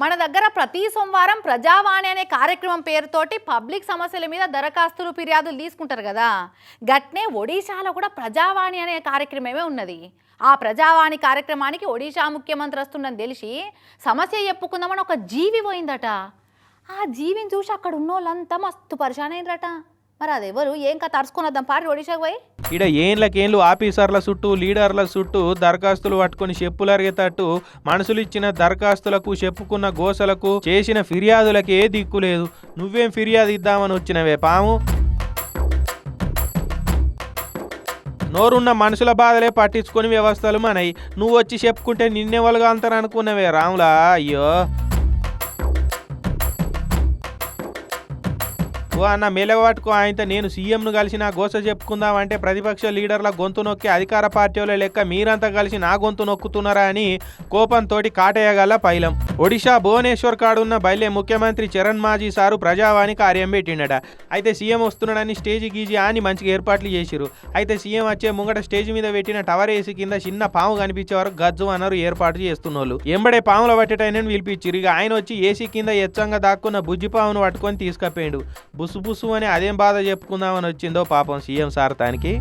మన దగ్గర ప్రతి సోమవారం ప్రజావాణి అనే కార్యక్రమం పేరుతోటి పబ్లిక్ సమస్యల మీద దరఖాస్తులు ఫిర్యాదులు తీసుకుంటారు కదా. గట్నే ఒడిశాలో కూడా ప్రజావాణి అనే కార్యక్రమమే ఉన్నది. ఆ ప్రజావాణి కార్యక్రమానికి ఒడిశా ముఖ్యమంత్రి వస్తుందని తెలిసి సమస్య చెప్పుకుందామని ఒక జీవి పోయిందట. ఆ జీవిని చూసి అక్కడ ఉన్న వాళ్ళంతా మస్తు పరిశాన్ అయిందట మరి అదెవరు? ఏం కథ? తరుచుకొని వద్దాం. పారి ఒడిశాకు పోయి. ఈడ ఏండ్లకేండ్లు ఆఫీసర్ల చుట్టూ లీడర్ల చుట్టూ దరఖాస్తులు పట్టుకొని చెప్పులరిగేటట్టు మనుషులు ఇచ్చిన దరఖాస్తులకు చెప్పుకున్న గోసలకు చేసిన ఫిర్యాదులకు ఏ దిక్కు లేదు. నువ్వేం ఫిర్యాదు ఇద్దామని వచ్చినవే పాము? నోరున్న మనుషుల బాధలే పట్టించుకొని వ్యవస్థలు మనయి. నువ్వు వచ్చి చెప్పుకుంటే నిన్నెవలుగా అంటారు అనుకున్నవే రాములా అయ్యో. ఓ అన్న మెలగబట్టుకో ఆయనతో నేను సీఎంను కలిసి నా గోస చెప్పుకుందామంటే ప్రతిపక్ష లీడర్ల గొంతు నొక్కి అధికార పార్టీల లెక్క మీరంతా కలిసి నా గొంతు నొక్కుతున్నారా అని కోపంతో కాటేయగల పైలం. ఒడిశా భువనేశ్వర్ కాడున్న బయలే ముఖ్యమంత్రి చరణ్ మాజీ సారు ప్రజావాణి కార్యం పెట్టిండట. అయితే సీఎం వస్తున్నాడని స్టేజ్ గీజి అని మంచిగా ఏర్పాట్లు చేసిరు అయితే సీఎం వచ్చే ముంగట స్టేజ్ మీద పెట్టిన టవర్ ఏసీ కింద చిన్న పాము కనిపించే వరకు గజ్జు అన్నారు ఏర్పాటు చేస్తున్నోళ్ళు. ఎంబడే పాముల పట్టేటైనని పిలిపించిరు ఇక ఆయన వచ్చి ఏసీ కింద ఎచ్చంగా దాక్కున్న బుజ్జి పామును పట్టుకొని తీసుకపోయిండు. బుసు బుసు అని అదేం బాధ చెప్పుకుందామని వచ్చిందో పాపం సీఎం సార్ తానికి.